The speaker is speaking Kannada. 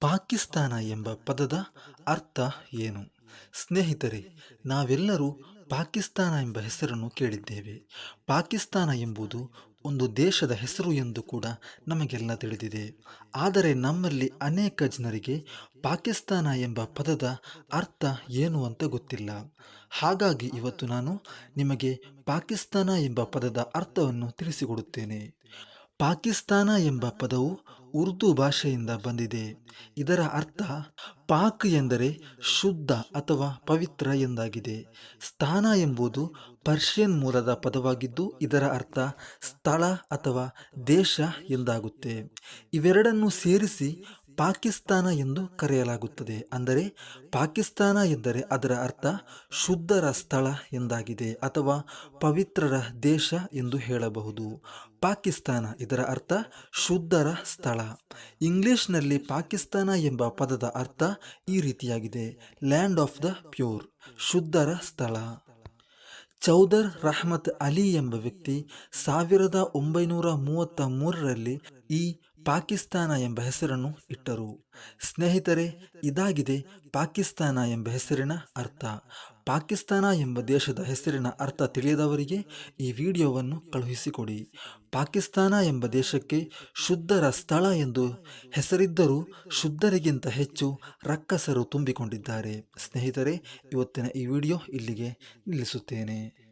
ಪಾಕಿಸ್ತಾನ ಎಂಬ ಪದದ ಅರ್ಥ ಏನು? ಸ್ನೇಹಿತರೆ, ನಾವೆಲ್ಲರೂ ಪಾಕಿಸ್ತಾನ ಎಂಬ ಹೆಸರನ್ನು ಕೇಳಿದ್ದೇವೆ. ಪಾಕಿಸ್ತಾನ ಎಂಬುದು ಒಂದು ದೇಶದ ಹೆಸರು ಎಂದು ಕೂಡ ನಮಗೆಲ್ಲ ತಿಳಿದಿದೆ. ಆದರೆ ನಮ್ಮಲ್ಲಿ ಅನೇಕ ಜನರಿಗೆ ಪಾಕಿಸ್ತಾನ ಎಂಬ ಪದದ ಅರ್ಥ ಏನು ಅಂತ ಗೊತ್ತಿಲ್ಲ. ಹಾಗಾಗಿ ಇವತ್ತು ನಾನು ನಿಮಗೆ ಪಾಕಿಸ್ತಾನ ಎಂಬ ಪದದ ಅರ್ಥವನ್ನು ತಿಳಿಸಿಕೊಡುತ್ತೇನೆ. ಪಾಕಿಸ್ತಾನ ಎಂಬ ಪದವು ಉರ್ದು ಭಾಷೆಯಿಂದ ಬಂದಿದೆ. ಇದರ ಅರ್ಥ ಪಾಕ್ ಎಂದರೆ ಶುದ್ಧ ಅಥವಾ ಪವಿತ್ರ ಎಂದಾಗಿದೆ. ಸ್ಥಾನ ಎಂಬುದು ಪರ್ಷಿಯನ್ ಮೂಲದ ಪದವಾಗಿದ್ದು ಇದರ ಅರ್ಥ ಸ್ಥಳ ಅಥವಾ ದೇಶ ಎಂದಾಗುತ್ತೆ. ಇವೆರಡನ್ನು ಸೇರಿಸಿ ಪಾಕಿಸ್ತಾನ ಎಂದು ಕರೆಯಲಾಗುತ್ತದೆ. ಅಂದರೆ ಪಾಕಿಸ್ತಾನ ಎಂದರೆ ಅದರ ಅರ್ಥ ಶುದ್ಧರ ಸ್ಥಳ ಎಂದಾಗಿದೆ ಅಥವಾ ಪವಿತ್ರರ ದೇಶ ಎಂದು ಹೇಳಬಹುದು. ಪಾಕಿಸ್ತಾನ ಇದರ ಅರ್ಥ ಶುದ್ಧರ ಸ್ಥಳ. ಇಂಗ್ಲಿಷ್ನಲ್ಲಿ ಪಾಕಿಸ್ತಾನ ಎಂಬ ಪದದ ಅರ್ಥ ಈ ರೀತಿಯಾಗಿದೆ. ಲ್ಯಾಂಡ್ ಆಫ್ ದ ಪ್ಯೂರ್, ಶುದ್ಧರ ಸ್ಥಳ. ಚೌದರ್ ರಹಮತ್ ಅಲಿ ಎಂಬ ವ್ಯಕ್ತಿ ಸಾವಿರದ ಒಂಬೈನೂರ ಮೂವತ್ತ ಮೂರರಲ್ಲಿ ಈ ಪಾಕಿಸ್ತಾನ ಎಂಬ ಹೆಸರನ್ನು ಇಟ್ಟರು. ಸ್ನೇಹಿತರೆ, ಇದಾಗಿದೆ ಪಾಕಿಸ್ತಾನ ಎಂಬ ಹೆಸರಿನ ಅರ್ಥ. ಪಾಕಿಸ್ತಾನ ಎಂಬ ದೇಶದ ಹೆಸರಿನ ಅರ್ಥ ತಿಳಿಯದವರಿಗೆ ಈ ವಿಡಿಯೋವನ್ನು ಕಳುಹಿಸಿಕೊಡಿ. ಪಾಕಿಸ್ತಾನ ಎಂಬ ದೇಶಕ್ಕೆ ಶುದ್ಧರ ಸ್ಥಳ ಎಂದು ಹೆಸರಿದ್ದರೂ ಶುದ್ಧರಿಗಿಂತ ಹೆಚ್ಚು ರಕ್ಕಸರು ತುಂಬಿಕೊಂಡಿದ್ದಾರೆ. ಸ್ನೇಹಿತರೆ, ಇವತ್ತಿನ ಈ ವಿಡಿಯೋ ಇಲ್ಲಿಗೆ ನಿಲ್ಲಿಸುತ್ತೇನೆ.